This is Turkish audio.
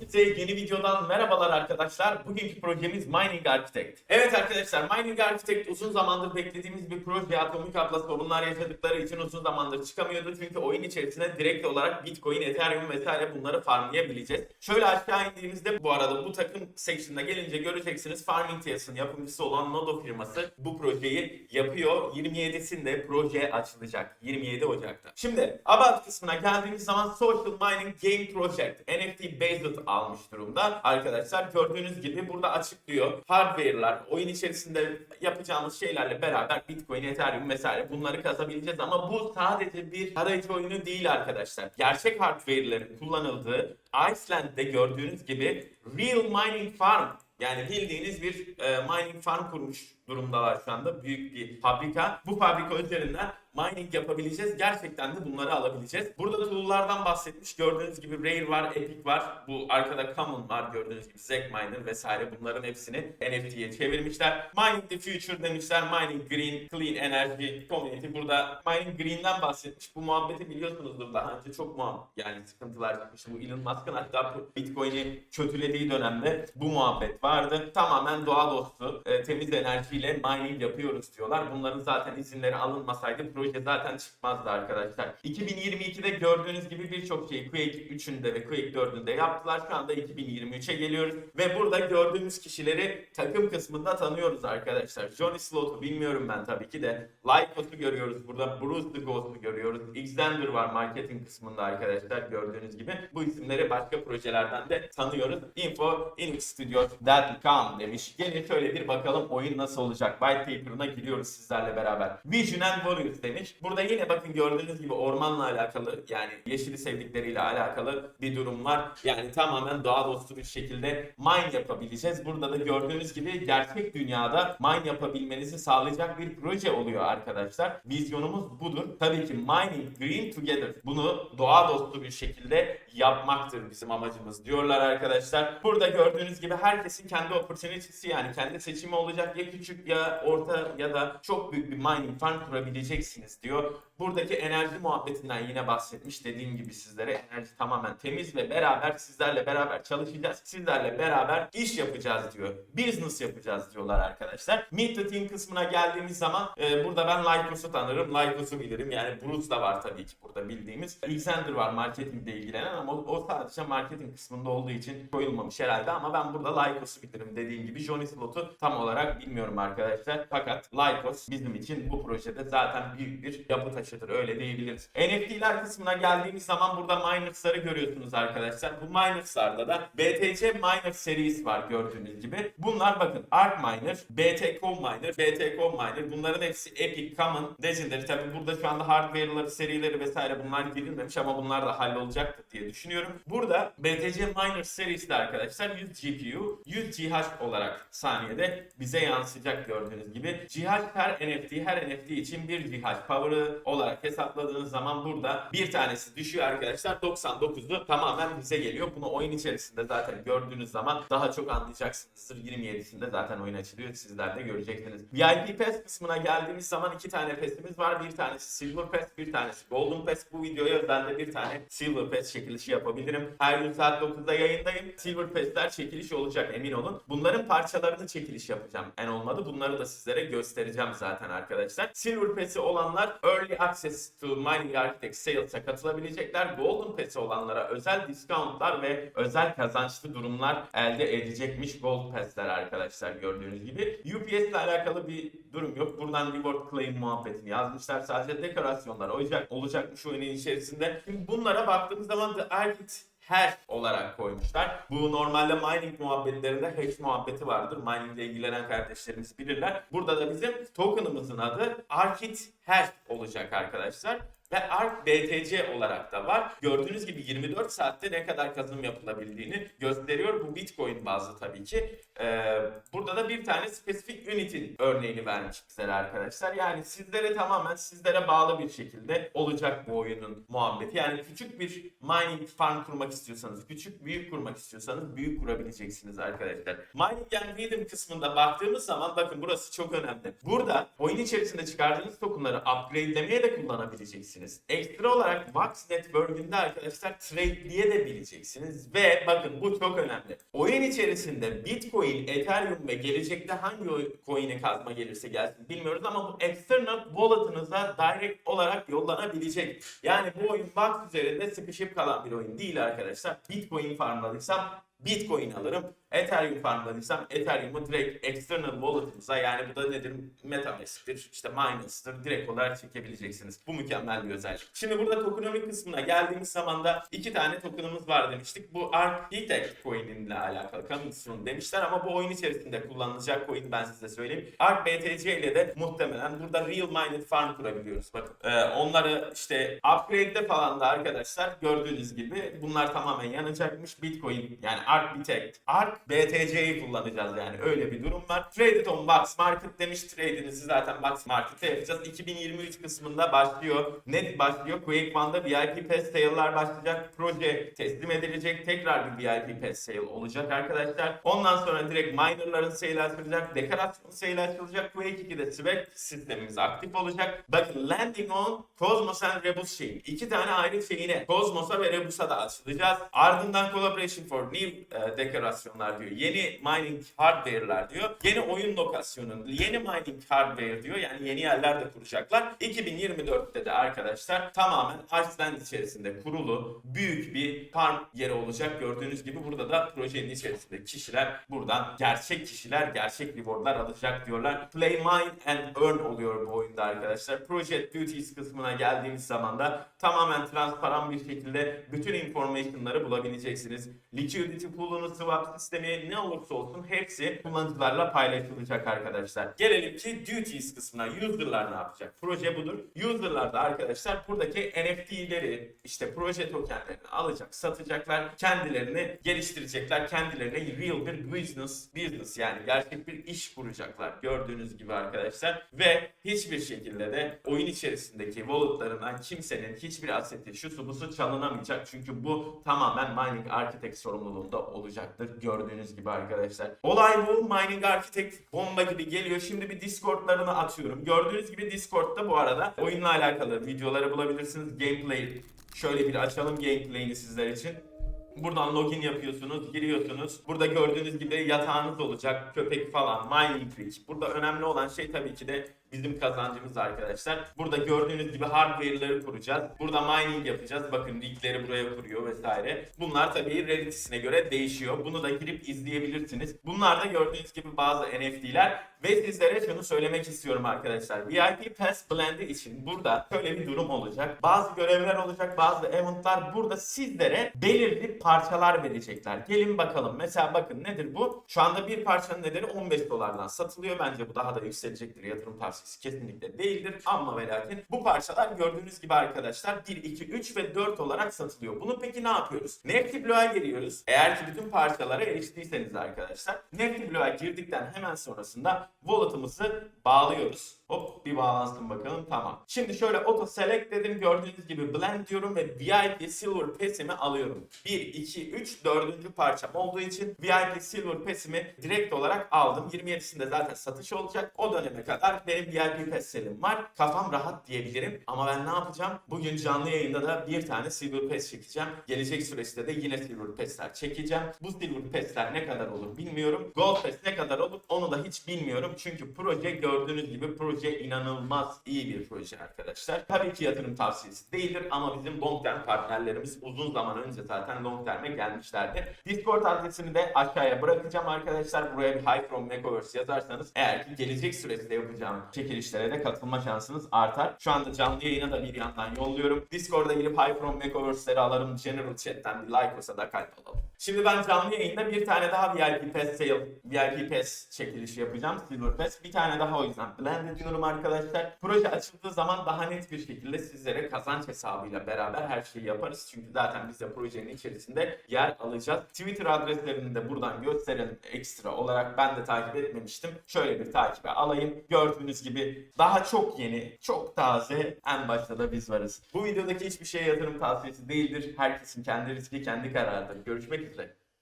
Hepinize yeni videodan merhabalar arkadaşlar. Bugünkü projemiz Mining Architect. Evet arkadaşlar Mining Architect uzun zamandır beklediğimiz bir proje. Atomik abla sorunlar yaşadıkları için uzun zamandır çıkamıyordu. Çünkü oyun içerisinde direkt olarak Bitcoin, Ethereum vesaire bunları farmlayabileceğiz. Şöyle aşağı indiğimizde bu arada bu takım section'ına gelince göreceksiniz Farming Tales yapımcısı olan Nodo firması bu projeyi yapıyor. 27'sinde proje açılacak. 27 Ocak'ta. Şimdi About kısmına geldiğimiz zaman Social Mining Game Project NFT Based almış durumda. Arkadaşlar gördüğünüz gibi burada açıklıyor. Hardware'lar, oyun içerisinde yapacağımız şeylerle beraber Bitcoin, Ethereum vesaire bunları kazabileceğiz ama bu sadece bir arayüzü oyunu değil arkadaşlar. Gerçek hardware'lerin kullanıldığı Iceland'de gördüğünüz gibi Real Mining Farm yani bildiğiniz bir e, mining farm kurmuş durumdalar şu anda. Büyük bir fabrika. Bu fabrika üzerinden mining yapabileceğiz. Gerçekten de bunları alabileceğiz. Burada da tool'lardan bahsetmiş. Gördüğünüz gibi Rare var, Epic var. Bu arkada Common var gördüğünüz gibi. Zecminer vesaire bunların hepsini NFT'ye çevirmişler. Mining the Future demişler. Mining Green, Clean Energy Community. Burada Mining Green'den bahsetmiş. Bu muhabbeti biliyorsunuzdur daha önce çok muhabbet yani sıkıntılar çıkmıştı. Bu Elon Musk'ın hatta Bitcoin'i kötülediği dönemde bu muhabbet vardı. Tamamen doğa dostu, e, temiz enerjiyle mining yapıyoruz diyorlar. Bunların zaten izinleri alınmasaydı proje zaten çıkmazdı arkadaşlar. 2022'de gördüğünüz gibi birçok şeyi Quake 3'ünde ve Quake 4'ünde yaptılar. Şu anda 2023'e geliyoruz ve burada gördüğümüz kişileri takım kısmında tanıyoruz arkadaşlar. Johnny Slot'u bilmiyorum ben tabii ki de. Lycos'u görüyoruz burada. Bruce the Ghost'u görüyoruz. Xander var marketing kısmında arkadaşlar gördüğünüz gibi. Bu isimleri başka projelerden de tanıyoruz. Info in studios.com demiş. Gelin şöyle bir bakalım oyun nasıl olacak. White paper'ına giriyoruz sizlerle beraber. Vision and Warriors demiş. Burada yine bakın gördüğünüz gibi ormanla alakalı yani yeşili sevdikleriyle alakalı bir durum var. Yani tamamen doğa dostu bir şekilde mine yapabileceğiz. Burada da gördüğünüz gibi gerçek dünyada mine yapabilmenizi sağlayacak bir proje oluyor arkadaşlar. Vizyonumuz budur. Tabii ki mining green together. Bunu doğa dostu bir şekilde yapmaktır bizim amacımız diyorlar arkadaşlar. Burada gördüğünüz gibi herkesin kendi opportunity'si yani kendi seçimi olacak ya küçük ya orta ya da çok büyük bir mining farm kurabileceksiniz diyor. Buradaki enerji muhabbetinden yine bahsetmiş. Dediğim gibi sizlere enerji tamamen temiz ve beraber sizlerle beraber çalışacağız. Sizlerle beraber iş yapacağız diyor. Business yapacağız diyorlar arkadaşlar. Meet the team kısmına geldiğimiz zaman e, burada ben Lykos'u tanırım. Lykos'u bilirim. Yani Bruce da var tabii ki burada bildiğimiz. Alexander var marketingle ilgilenen ama o, o sadece marketing kısmında olduğu için koyulmamış herhalde ama ben burada Lykos'u bilirim. Dediğim gibi Johnny Slot'u tam olarak bilmiyorum arkadaşlar. Fakat Lykos bizim için bu projede zaten büyük bir yapı taşıdır öyle diyebiliriz. NFT'ler kısmına geldiğimiz zaman burada Miners'ları görüyorsunuz arkadaşlar. Bu Miners'larda da BTC Miner serisi var gördüğünüz gibi. Bunlar bakın Arc Miner, BTCO Miner, BTCO Miner bunların hepsi Epic, Common, Legendary. Tabi burada şu anda hardware'ları, serileri vesaire bunlar girilmemiş ama bunlar da hallolacaktır diye düşünüyorum. Burada BTC Miner serisi de arkadaşlar 100 GPU, 100 GH olarak saniyede bize yansıyacak gördüğünüz gibi. GH her NFT, her NFT için bir GH power'ı olarak hesapladığınız zaman burada bir tanesi düşüyor arkadaşlar. 99'u tamamen bize geliyor. Bunu oyun içerisinde zaten gördüğünüz zaman daha çok anlayacaksınızdır. 27'sinde zaten oyun açılıyor. Sizler de göreceksiniz. VIP Pass kısmına geldiğimiz zaman iki tane pass'imiz var. Bir tanesi Silver Pass, bir tanesi Golden Pass. Bu videoya ben de bir tane Silver Pass çekilişi yapabilirim. Her gün saat 9'da yayındayım. Silver Pass'ler çekilişi olacak emin olun. Bunların parçalarını çekiliş yapacağım. En olmadı bunları da sizlere göstereceğim zaten arkadaşlar. Silver Pass'i olanlar Early Access to Mining Architect Sales'a katılabilecekler. Golden Pass'i olanlara özel discountlar ve özel kazançlı durumlar elde edecekmiş Gold Pass'ler arkadaşlar gördüğünüz gibi. UPS ile alakalı bir durum yok. Buradan reward claim muhabbetini yazmışlar. Sadece dekorasyonlar olacak, olacakmış oyunun içerisinde. Şimdi bunlara baktığımız zaman The Architect hash olarak koymuşlar. Bu normalde mining muhabbetlerinde hash muhabbeti vardır. Mining ile ilgilenen kardeşlerimiz bilirler. Burada da bizim token'ımızın adı Arkit hash olacak arkadaşlar. Ve ARK BTC olarak da var. Gördüğünüz gibi 24 saatte ne kadar kazanım yapılabildiğini gösteriyor. Bu Bitcoin bazlı tabii ki. Ee, burada da bir tane spesifik unity'nin örneğini vermiş bizlere arkadaşlar. Yani sizlere tamamen sizlere bağlı bir şekilde olacak bu oyunun muhabbeti. Yani küçük bir mining farm kurmak istiyorsanız, küçük büyük kurmak istiyorsanız büyük kurabileceksiniz arkadaşlar. Mining and Rhythm kısmında baktığımız zaman bakın burası çok önemli. Burada oyun içerisinde çıkardığınız tokenları upgradelemeye de kullanabileceksiniz. Bileceksiniz. Ekstra olarak Vax Network'ünde arkadaşlar trade'leyebileceksiniz ve bakın bu çok önemli. Oyun içerisinde Bitcoin, Ethereum ve gelecekte hangi coin'e kazma gelirse gelsin bilmiyoruz ama bu external wallet'ınıza direct olarak yollanabilecek. Yani bu oyun Vax üzerinde sıkışıp kalan bir oyun değil arkadaşlar. Bitcoin farmladıysam Bitcoin alırım. Ethereum farmladıysam Ethereum'u direkt external wallet'ınıza yani bu da nedir? Metamask'tir, işte Binance'dır direkt olarak çekebileceksiniz. Bu mükemmel bir özellik. Şimdi burada tokenomic kısmına geldiğimiz zaman da iki tane token'ımız var demiştik. Bu Architect coin'inle alakalı Coming demişler ama bu oyun içerisinde kullanılacak coin ben size söyleyeyim. Arc BTC ile de muhtemelen burada real minded farm kurabiliyoruz. Bakın Ee, onları işte upgrade'de falan da arkadaşlar gördüğünüz gibi bunlar tamamen yanacakmış. Bitcoin yani Arc Bitect, Arc BTC'yi kullanacağız yani öyle bir durum var. Traded on Box Market demiş trade'inizi zaten Box Market'te yapacağız. 2023 kısmında başlıyor. Net başlıyor. Quake One'da VIP Pass sale'lar başlayacak. Proje teslim edilecek. Tekrar bir VIP Pass sale olacak arkadaşlar. Ondan sonra direkt minerların sale açılacak. Dekorasyon sale açılacak. Quake 2'de Swag sistemimiz aktif olacak. Bakın Landing on Cosmos and Rebus şeyin. iki tane ayrı şeyine Cosmos'a ve Rebus'a da açılacağız. Ardından Collaboration for New e, dekorasyonlar diyor. Yeni mining hardware'lar diyor. Yeni oyun lokasyonu, yeni mining hardware diyor. Yani yeni yerler de kuracaklar. 2024'te de arkadaşlar tamamen Iceland içerisinde kurulu büyük bir farm yeri olacak. Gördüğünüz gibi burada da projenin içerisinde kişiler buradan gerçek kişiler gerçek rewardlar alacak diyorlar. Play, mine and earn oluyor bu oyunda arkadaşlar. Project duties kısmına geldiğimiz zaman da tamamen transparan bir şekilde bütün information'ları bulabileceksiniz. Liquidity pool'unu, swap sistemi ne olursa olsun hepsi kullanıcılarla paylaşılacak arkadaşlar. Gelelim ki duties kısmına. User'lar ne yapacak? Proje budur. User'lar da arkadaşlar buradaki NFT'leri işte proje tokenlerini alacak, satacaklar. Kendilerini geliştirecekler. Kendilerine real bir business, business yani gerçek bir iş kuracaklar. Gördüğünüz gibi arkadaşlar. Ve hiçbir şekilde de oyun içerisindeki walletlarından kimsenin hiçbir aseti, şu su bu su çalınamayacak. Çünkü bu tamamen mining architect sorumluluğunda olacaktır. Gördüğünüz gibi arkadaşlar. Olay bu. Mining architect bomba gibi geliyor. Şimdi bir Discord'larını atıyorum. Gördüğünüz gibi Discord'da bu arada oyunla alakalı videoları bulabilirsiniz. Gameplay şöyle bir açalım gameplay'ini sizler için. Buradan login yapıyorsunuz, giriyorsunuz. Burada gördüğünüz gibi yatağınız olacak, köpek falan, mining rig. Burada önemli olan şey tabii ki de bizim kazancımız arkadaşlar. Burada gördüğünüz gibi hardware'ları kuracağız. Burada mining yapacağız. Bakın rigleri buraya kuruyor vesaire. Bunlar tabii reality'sine göre değişiyor. Bunu da girip izleyebilirsiniz. Bunlar da gördüğünüz gibi bazı NFT'ler ve sizlere şunu söylemek istiyorum arkadaşlar. VIP Pass Blend'i için burada şöyle bir durum olacak. Bazı görevler olacak, bazı eventlar burada sizlere belirli parçalar verecekler. Gelin bakalım. Mesela bakın nedir bu? Şu anda bir parçanın nedeni 15 dolardan satılıyor. Bence bu daha da yükselecektir. Yatırım tavsiyesi kesinlikle değildir. Ama ve lakin bu parçalar gördüğünüz gibi arkadaşlar 1, 2, 3 ve 4 olarak satılıyor. Bunu peki ne yapıyoruz? Nefti bloğa giriyoruz. Eğer ki bütün parçalara eriştiyseniz arkadaşlar Nefti bloğa girdikten hemen sonrasında wallet'ımızı bağlıyoruz. Hop bir bağlansın bakalım tamam. Şimdi şöyle auto select dedim gördüğünüz gibi blend diyorum ve VIP silver pass'imi alıyorum. 1, 2, 3 dördüncü parçam olduğu için VIP silver pass'imi direkt olarak aldım. 27'sinde zaten satış olacak. O döneme kadar benim VIP selim var. Kafam rahat diyebilirim. Ama ben ne yapacağım? Bugün canlı yayında da bir tane silver pass çekeceğim. Gelecek süreçte de yine silver pass'ler çekeceğim. Bu silver pass'ler ne kadar olur bilmiyorum. Gold pass ne kadar olur onu da hiç bilmiyorum. Çünkü proje gördüğünüz gibi proje inanılmaz iyi bir proje arkadaşlar. Tabii ki yatırım tavsiyesi değildir ama bizim long term partnerlerimiz uzun zaman önce zaten long term'e gelmişlerdi. Discord adresini de aşağıya bırakacağım arkadaşlar. Buraya bir High from Makeovers yazarsanız eğer ki gelecek süreçte yapacağım çekilişlere de katılma şansınız artar. Şu anda canlı yayına da bir yandan yolluyorum. Discord'a girip High from Makeovers'leri alırım. General chat'ten bir like olsa da kalp alalım. Şimdi ben canlı yayında bir tane daha VIP Pass sale, VIP Pass çekilişi yapacağım. Silver Pass. Bir tane daha o yüzden blend ediyorum arkadaşlar. Proje açıldığı zaman daha net bir şekilde sizlere kazanç hesabıyla beraber her şeyi yaparız. Çünkü zaten biz de projenin içerisinde yer alacağız. Twitter adreslerini de buradan gösterelim ekstra olarak. Ben de takip etmemiştim. Şöyle bir takibe alayım. Gördüğünüz gibi daha çok yeni, çok taze. En başta da biz varız. Bu videodaki hiçbir şey yatırım tavsiyesi değildir. Herkesin kendi riski, kendi kararıdır. Görüşmek üzere.